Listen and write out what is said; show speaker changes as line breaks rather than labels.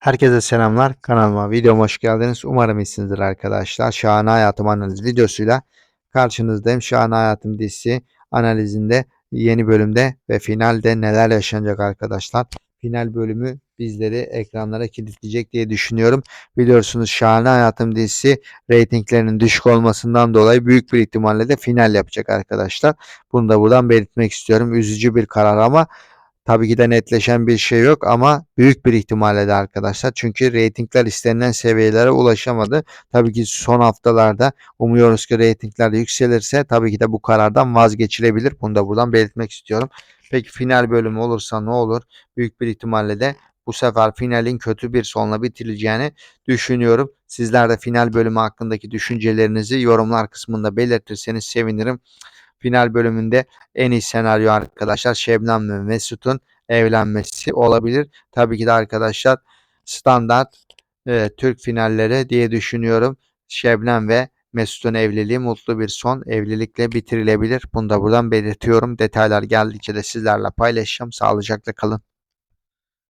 Herkese selamlar. Kanalıma, videoma hoş geldiniz. Umarım iyisinizdir arkadaşlar. Şahane Hayatım analiz videosuyla karşınızdayım. Şahane Hayatım dizisi analizinde yeni bölümde ve finalde neler yaşanacak arkadaşlar. Final bölümü bizleri ekranlara kilitleyecek diye düşünüyorum. Biliyorsunuz Şahane Hayatım dizisi reytinglerinin düşük olmasından dolayı büyük bir ihtimalle de final yapacak arkadaşlar. Bunu da buradan belirtmek istiyorum. Üzücü bir karar ama Tabii ki de netleşen bir şey yok ama büyük bir ihtimalle de arkadaşlar. Çünkü reytingler istenilen seviyelere ulaşamadı. Tabii ki son haftalarda umuyoruz ki reytingler yükselirse tabii ki de bu karardan vazgeçilebilir. Bunu da buradan belirtmek istiyorum. Peki final bölümü olursa ne olur? Büyük bir ihtimalle de bu sefer finalin kötü bir sonla bitireceğini düşünüyorum. Sizler de final bölümü hakkındaki düşüncelerinizi yorumlar kısmında belirtirseniz sevinirim. Final bölümünde en iyi senaryo arkadaşlar Şebnem ve Mesut'un evlenmesi olabilir. Tabii ki de arkadaşlar standart e, Türk finalleri diye düşünüyorum. Şebnem ve Mesut'un evliliği mutlu bir son evlilikle bitirilebilir. Bunu da buradan belirtiyorum. Detaylar geldikçe de sizlerle paylaşacağım. Sağlıcakla kalın.